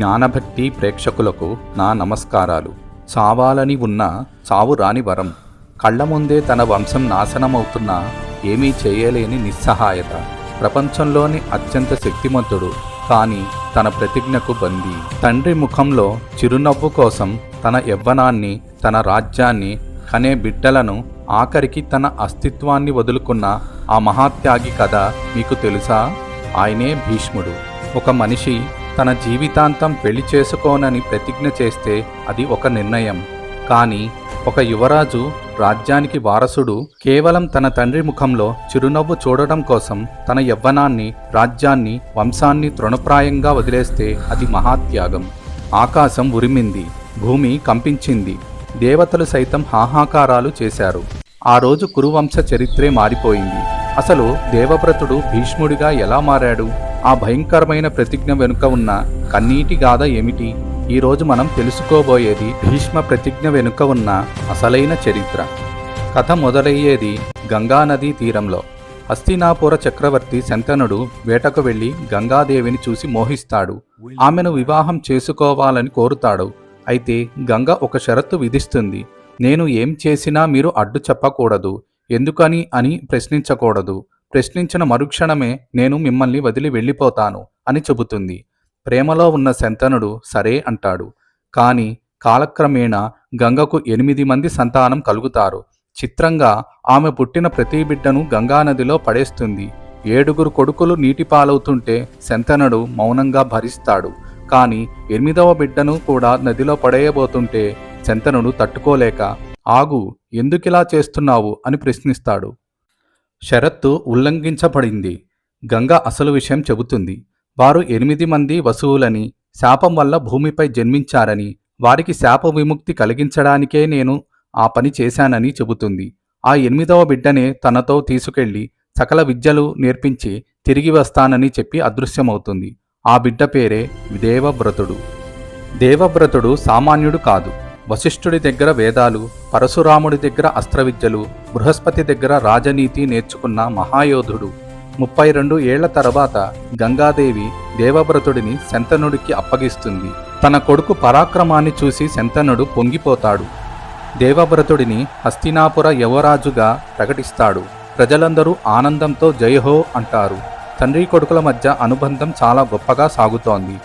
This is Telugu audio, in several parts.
జ్ఞానభక్తి ప్రేక్షకులకు నా నమస్కారాలు. చావాలని ఉన్న చావు రాని వరం. కళ్ళ ముందే తన వంశం నాశనమవుతున్నా ఏమీ చేయలేని నిస్సహాయత. ప్రపంచంలోని అత్యంత శక్తిమంతుడు కానీ తన ప్రతిజ్ఞకు బందీ. తండ్రి ముఖంలో చిరునవ్వు కోసం తన యవ్వనాన్ని తన రాజ్యాన్ని కనే బిడ్డలను ఆఖరికి తన అస్తిత్వాన్ని వదులుకున్న ఆ మహాత్యాగి కథ మీకు తెలుసా? ఆయనే భీష్ముడు. ఒక మనిషి తన జీవితాంతం పెళ్ళి చేసుకోనని ప్రతిజ్ఞ చేస్తే అది ఒక నిర్ణయం. కానీ ఒక యువరాజు రాజ్యానికి వారసుడు కేవలం తన తండ్రి ముఖంలో చిరునవ్వు చూడడం కోసం తన యవ్వనాన్ని రాజ్యాన్ని వంశాన్ని తృణప్రాయంగా వదిలేస్తే అది మహాత్యాగం. ఆకాశం ఉరిమింది భూమి కంపించింది దేవతలు సైతం హాహాకారాలు చేశారు. ఆ రోజు కురువంశ చరిత్రే మారిపోయింది. అసలు దేవవ్రతుడు భీష్ముడిగా ఎలా మారాడు? ఆ భయంకరమైన ప్రతిజ్ఞ వెనుక ఉన్న కన్నీటి గాథ ఏమిటి? ఈరోజు మనం తెలుసుకోబోయేది భీష్మ ప్రతిజ్ఞ వెనుక ఉన్న అసలైన చరిత్ర. కథ మొదలయ్యేది గంగానదీ తీరంలో. హస్తినాపుర చక్రవర్తి శంతనుడు వేటకు వెళ్ళి గంగాదేవిని చూసి మోహిస్తాడు. ఆమెను వివాహం చేసుకోవాలని కోరుతాడు. అయితే గంగ ఒక షరతు విధిస్తుంది. నేను ఏం చేసినా మీరు అడ్డు చెప్పకూడదు. ఎందుకని అని ప్రశ్నించకూడదు. ప్రశ్నించిన మరుక్షణమే నేను మిమ్మల్ని వదిలి వెళ్ళిపోతాను అని చెబుతుంది. ప్రేమలో ఉన్న శంతనుడు సరే అంటాడు. కాని కాలక్రమేణా గంగకు ఎనిమిది మంది సంతానం కలుగుతారు. చిత్రంగా ఆమె పుట్టిన ప్రతి బిడ్డను గంగానదిలో పడేస్తుంది. ఏడుగురు కొడుకులు నీటి పాలవుతుంటే శంతనుడు మౌనంగా భరిస్తాడు. కాని ఎనిమిదవ బిడ్డను కూడా నదిలో పడేయబోతుంటే శంతనుడు తట్టుకోలేక ఆగు ఎందుకిలా చేస్తున్నావు? అని ప్రశ్నిస్తాడు. షరత్తు ఉల్లంఘించబడింది. గంగ అసలు విషయం చెబుతుంది. వారు ఎనిమిది మంది వసువులని శాపం వల్ల భూమిపై జన్మించారని వారికి శాప విముక్తి కలిగించడానికే నేను ఆ పని చేశానని చెబుతుంది. ఆ ఎనిమిదవ బిడ్డనే తనతో తీసుకెళ్ళి సకల విద్యలు నేర్పించి తిరిగి వస్తానని చెప్పి అదృశ్యమవుతుంది. ఆ బిడ్డ పేరే దేవవ్రతుడు. దేవవ్రతుడు సామాన్యుడు కాదు. వశిష్ఠుడి దగ్గర వేదాలు పరశురాముడి దగ్గర అస్త్రవిద్యలు బృహస్పతి దగ్గర రాజనీతి నేర్చుకున్న మహాయోధుడు. ముప్పై రెండు ఏళ్ళ తర్వాత గంగాదేవి దేవవ్రతుడిని శంతనుడికి అప్పగిస్తుంది. తన కొడుకు పరాక్రమాన్ని చూసి శంతనుడు పొంగిపోతాడు. దేవవ్రతుడిని హస్తినాపుర యువరాజుగా ప్రకటిస్తాడు. ప్రజలందరూ ఆనందంతో జయహో అంటారు. తండ్రి కొడుకుల మధ్య అనుబంధం చాలా గొప్పగా సాగుతోంది.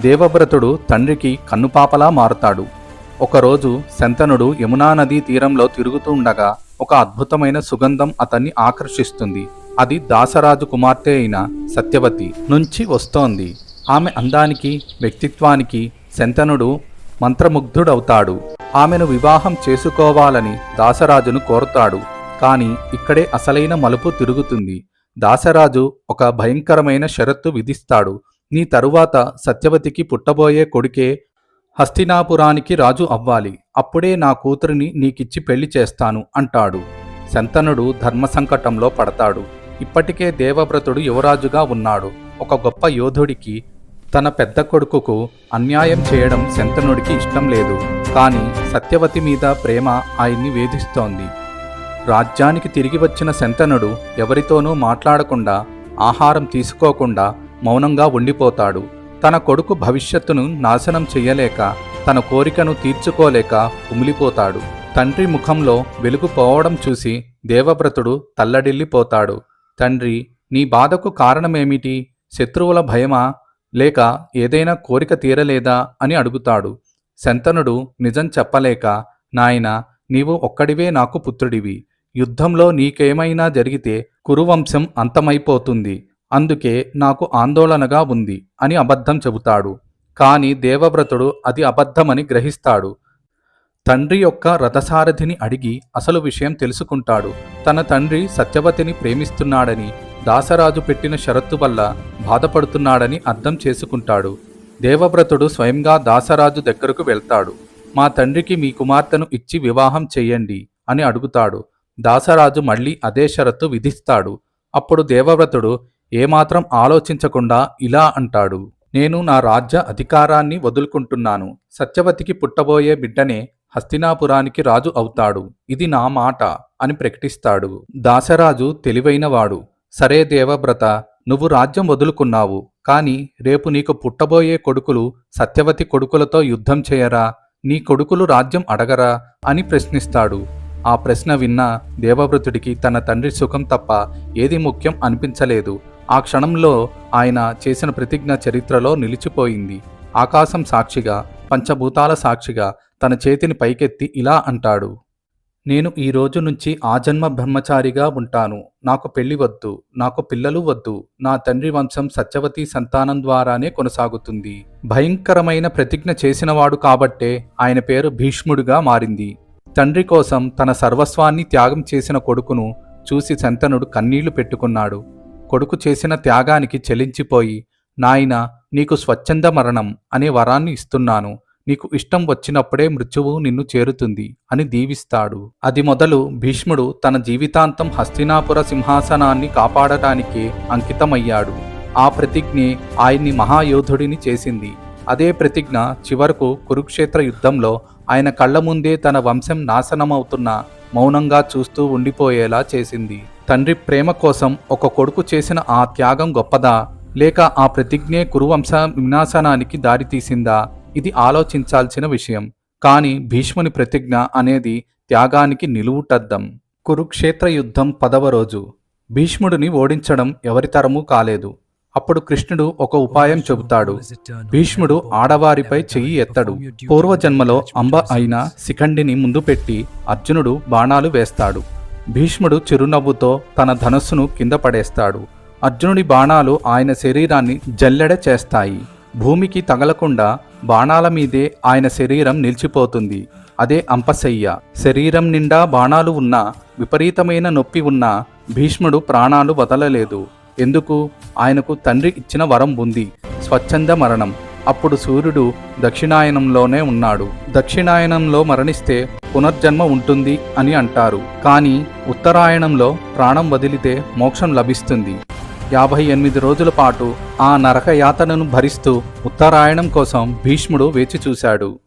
దేవవ్రతుడు తండ్రికి కన్నుపాపలా మారుతాడు. ఒకరోజు శంతనుడు యమునా నదీ తీరంలో తిరుగుతూ ఉండగా ఒక అద్భుతమైన సుగంధం అతన్ని ఆకర్షిస్తుంది. అది దాసరాజు కుమార్తె అయిన సత్యవతి నుంచి వస్తోంది. ఆమె అందానికి వ్యక్తిత్వానికి శంతనుడు మంత్రముగ్ధుడవుతాడు. ఆమెను వివాహం చేసుకోవాలని దాసరాజును కోరుతాడు. కాని ఇక్కడే అసలైన మలుపు తిరుగుతుంది. దాసరాజు ఒక భయంకరమైన షరత్తు విధిస్తాడు. నీ తరువాత సత్యవతికి పుట్టబోయే కొడుకే హస్తినాపురానికి రాజు అవ్వాలి. అప్పుడే నా కూతురిని నీకిచ్చి పెళ్ళి చేస్తాను అంటాడు. శంతనుడు ధర్మ సంకటంలో పడతాడు. ఇప్పటికే దేవవ్రతుడు యువరాజుగా ఉన్నాడు. ఒక గొప్ప యోధుడికి తన పెద్ద కొడుకుకు అన్యాయం చేయడం శంతనుడికి ఇష్టం లేదు. కానీ సత్యవతి మీద ప్రేమ ఆయన్ని వేధిస్తోంది. రాజ్యానికి తిరిగి వచ్చిన శంతనుడు ఎవరితోనూ మాట్లాడకుండా ఆహారం తీసుకోకుండా మౌనంగా ఉండిపోతాడు. తన కొడుకు భవిష్యత్తును నాశనం చెయ్యలేక తన కోరికను తీర్చుకోలేక ఉమిలిపోతాడు. తండ్రి ముఖంలో వెలుగు పోవడం చూసి దేవవ్రతుడు తల్లడిల్లిపోతాడు. తండ్రి నీ బాధకు కారణమేమిటి? శత్రువుల భయమా? లేక ఏదైనా కోరిక తీరలేదా? అని అడుగుతాడు. శంతనుడు నిజం చెప్పలేక నాయనా నీవు ఒక్కడివే నాకు పుత్రుడివి. యుద్ధంలో నీకేమైనా జరిగితే కురువంశం అంతమైపోతుంది. అందుకే నాకు ఆందోళనగా ఉంది అని అబద్ధం చెబుతాడు. కాని దేవవ్రతుడు అది అబద్ధమని గ్రహిస్తాడు. తండ్రి యొక్క రథసారథిని అడిగి అసలు విషయం తెలుసుకుంటాడు. తన తండ్రి సత్యవతిని ప్రేమిస్తున్నాడని దాసరాజు పెట్టిన షరత్తు వల్ల బాధపడుతున్నాడని అర్థం చేసుకుంటాడు. దేవవ్రతుడు స్వయంగా దాసరాజు దగ్గరకు వెళ్తాడు. మా తండ్రికి మీ కుమార్తెను ఇచ్చి వివాహం చెయ్యండి అని అడుగుతాడు. దాసరాజు మళ్ళీ అదే షరత్తు విధిస్తాడు. అప్పుడు దేవవ్రతుడు ఏమాత్రం ఆలోచించకుండా ఇలా అంటాడు. నేను నా రాజ్య అధికారాన్ని వదులుకుంటున్నాను. సత్యవతికి పుట్టబోయే బిడ్డనే హస్తినాపురానికి రాజు అవుతాడు. ఇది నా మాట అని ప్రకటిస్తాడు. దాసరాజు తెలివైనవాడు. సరే దేవవ్రత నువ్వు రాజ్యం వదులుకున్నావు. కాని రేపు నీకు పుట్టబోయే కొడుకులు సత్యవతి కొడుకులతో యుద్ధం చేయరా? నీ కొడుకులు రాజ్యం అడగరా? అని ప్రశ్నిస్తాడు. ఆ ప్రశ్న విన్న దేవవ్రతుడికి తన తండ్రి సుఖం తప్ప ఏది ముఖ్యం అనిపించలేదు. ఆ క్షణంలో ఆయన చేసిన ప్రతిజ్ఞ చరిత్రలో నిలిచిపోయింది. ఆకాశం సాక్షిగా పంచభూతాల సాక్షిగా తన చేతిని పైకెత్తి ఇలా అంటాడు. నేను ఈ రోజు నుంచి ఆజన్మ బ్రహ్మచారిగా ఉంటాను. నాకు పెళ్ళి వద్దు. నాకు పిల్లలు వద్దు. నా తండ్రి వంశం సత్యవతి సంతానం ద్వారానే కొనసాగుతుంది. భయంకరమైన ప్రతిజ్ఞ చేసినవాడు కాబట్టే ఆయన పేరు భీష్ముడిగా మారింది. తండ్రి కోసం తన సర్వస్వాన్ని త్యాగం చేసిన కొడుకును చూసి శంతనుడు కన్నీళ్ళు పెట్టుకున్నాడు. కొడుకు చేసిన త్యాగానికి చెలించిపోయి నాయన నీకు స్వచ్ఛంద మరణం అనే వరాన్ని ఇస్తున్నాను. నీకు ఇష్టం వచ్చినప్పుడే మృత్యువు నిన్ను చేరుతుంది అని దీవిస్తాడు. అది మొదలు భీష్ముడు తన జీవితాంతం హస్తినాపుర సింహాసనాన్ని కాపాడటానికి అంకితమయ్యాడు. ఆ ప్రతిజ్ఞే ఆయన్ని మహాయోధుడిని చేసింది. అదే ప్రతిజ్ఞ చివరకు కురుక్షేత్ర యుద్ధంలో ఆయన కళ్ళ ముందే తన వంశం నాశనమవుతున్న మౌనంగా చూస్తూ ఉండిపోయేలా చేసింది. తండ్రి ప్రేమ కోసం ఒక కొడుకు చేసిన ఆ త్యాగం గొప్పదా? లేక ఆ ప్రతిజ్ఞే కురువంశ వినాశనానికి దారితీసిందా ఇది ఆలోచించాల్సిన విషయం. కాని భీష్ముని ప్రతిజ్ఞ అనేది త్యాగానికి నిలువుటద్దం. కురుక్షేత్ర యుద్ధం పదవ రోజు. భీష్ముడిని ఓడించడం ఎవరితరమూ కాలేదు. అప్పుడు కృష్ణుడు ఒక ఉపాయం చెబుతాడు. భీష్ముడు ఆడవారిపై చెయ్యి ఎత్తడు. పూర్వజన్మలో అంబ అయిన శిఖండిని ముందు పెట్టి అర్జునుడు బాణాలు వేస్తాడు. భీష్ముడు చిరునవ్వుతో తన ధనస్సును కింద పడేస్తాడు. అర్జునుడి బాణాలు ఆయన శరీరాన్ని జల్లెడ చేస్తాయి. భూమికి తగలకుండా బాణాల మీదే ఆయన శరీరం నిలిచిపోతుంది. అదే అంపశయ్య. శరీరం నిండా బాణాలు ఉన్నా విపరీతమైన నొప్పి ఉన్నా భీష్ముడు ప్రాణాలు వదలలేదు. ఎందుకు? ఆయనకు తండ్రి ఇచ్చిన వరం ఉంది. స్వచ్ఛంద మరణం. అప్పుడు సూర్యుడు దక్షిణాయనంలోనే ఉన్నాడు. దక్షిణాయనంలో మరణిస్తే పునర్జన్మ ఉంటుంది అని అంటారు. కానీ ఉత్తరాయణంలో ప్రాణం వదిలితే మోక్షం లభిస్తుంది. యాభై ఎనిమిది రోజుల పాటు ఆ నరక యాతనను భరిస్తూ ఉత్తరాయణం కోసం భీష్ముడు వేచి చూశాడు.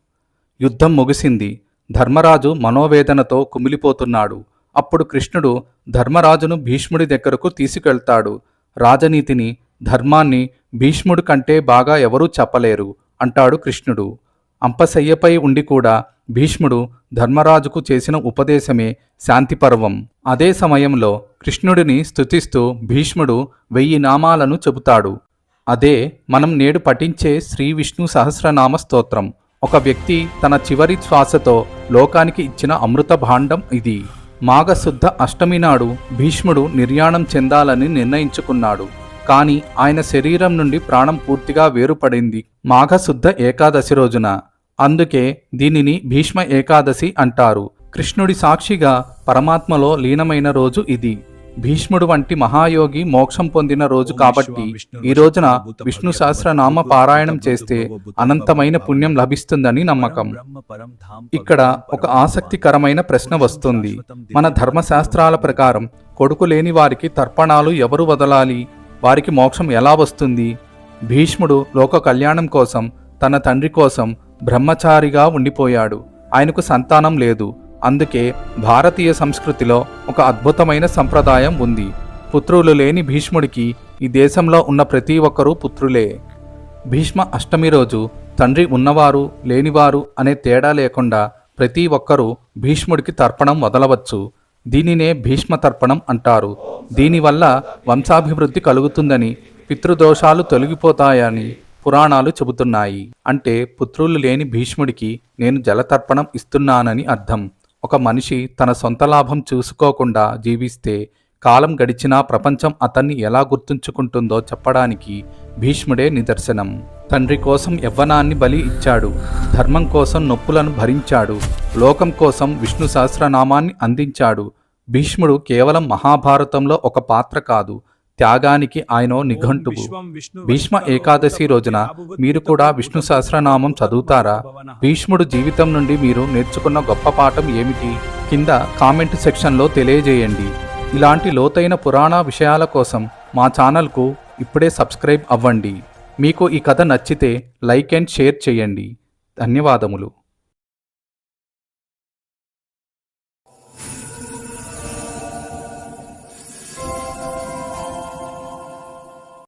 యుద్ధం ముగిసింది. ధర్మరాజు మనోవేదనతో కుమిలిపోతున్నాడు. అప్పుడు కృష్ణుడు ధర్మరాజును భీష్ముడి దగ్గరకు తీసుకెళ్తాడు. రాజనీతిని ధర్మాన్ని భీష్ముడు కంటే బాగా ఎవరూ చెప్పలేరు అంటాడు కృష్ణుడు. అంపశయ్యపై ఉండి కూడా భీష్ముడు ధర్మరాజుకు చేసిన ఉపదేశమే శాంతిపర్వం. అదే సమయంలో కృష్ణుడిని స్తుతిస్తూ భీష్ముడు వెయ్యి నామాలను చెబుతాడు. అదే మనం నేడు పఠించే శ్రీ విష్ణు సహస్రనామ స్తోత్రం. ఒక వ్యక్తి తన చివరి శ్వాసతో లోకానికి ఇచ్చిన అమృత భాండం ఇది. మాఘశుద్ధ అష్టమి నాడు భీష్ముడు నిర్యాణం చెందాలని నిర్ణయించుకున్నాడు. కాని ఆయన శరీరం నుండి ప్రాణం పూర్తిగా వేరుపడింది. మాఘశుద్ధ ఏకాదశి రోజున. అందుకే దీనిని భీష్మ ఏకాదశి అంటారు. కృష్ణుడి సాక్షిగా పరమాత్మలో లీనమైన రోజు ఇది. భీష్ముడు వంటి మహాయోగి మోక్షం పొందిన రోజు కాబట్టి ఈ రోజున విష్ణు సహస్రనామ పారాయణం చేస్తే అనంతమైన పుణ్యం లభిస్తుందని నమ్మకం. ఇక్కడ ఒక ఆసక్తికరమైన ప్రశ్న వస్తుంది. మన ధర్మశాస్త్రాల ప్రకారం కొడుకు లేని వారికి తర్పణాలు ఎవరు వదలాలి? వారికి మోక్షం ఎలా వస్తుంది? భీష్ముడు లోక కళ్యాణం కోసం తన తండ్రి కోసం బ్రహ్మచారిగా ఉండిపోయాడు. ఆయనకు సంతానం లేదు. అందుకే భారతీయ సంస్కృతిలో ఒక అద్భుతమైన సంప్రదాయం ఉంది. పుత్రులు లేని భీష్ముడికి ఈ దేశంలో ఉన్న ప్రతి ఒక్కరూ పుత్రులే. భీష్మ అష్టమి రోజు తండ్రి ఉన్నవారు లేనివారు అనే తేడా లేకుండా ప్రతి ఒక్కరూ భీష్ముడికి తర్పణం వదలవచ్చు. దీనినే భీష్మ తర్పణం అంటారు దీనివల్ల వంశాభివృద్ధి కలుగుతుందని పితృదోషాలు తొలగిపోతాయని పురాణాలు చెబుతున్నాయి. అంటే పుత్రులు లేని భీష్ముడికి నేను జలతర్పణం ఇస్తున్నానని అర్థం. ఒక మనిషి తన సొంత లాభం చూసుకోకుండా జీవిస్తే కాలం గడిచినా ప్రపంచం అతన్ని ఎలా గుర్తుంచుకుంటుందో చెప్పడానికి భీష్ముడే నిదర్శనం. తండ్రి కోసం యవ్వనాన్ని బలి ఇచ్చాడు. ధర్మం కోసం నొప్పులను భరించాడు. లోకం కోసం విష్ణు సహస్రనామాన్ని అందించాడు. భీష్ముడు కేవలం మహాభారతంలో ఒక పాత్ర కాదు. త్యాగానికి ఆయన నిఘంటువు. భీష్మ ఏకాదశి రోజున మీరు కూడా విష్ణు సహస్రనామం చదువుతారా? భీష్ముడు జీవితం నుండి మీరు నేర్చుకున్న గొప్ప పాఠం ఏమిటి? కింద కామెంట్ సెక్షన్లో తెలియజేయండి. ఇలాంటి లోతైన పురాణ విషయాల కోసం మా ఛానల్కు ఇప్పుడే సబ్స్క్రైబ్ అవ్వండి. మీకు ఈ కథ నచ్చితే లైక్ అండ్ షేర్ చేయండి. ధన్యవాదములు.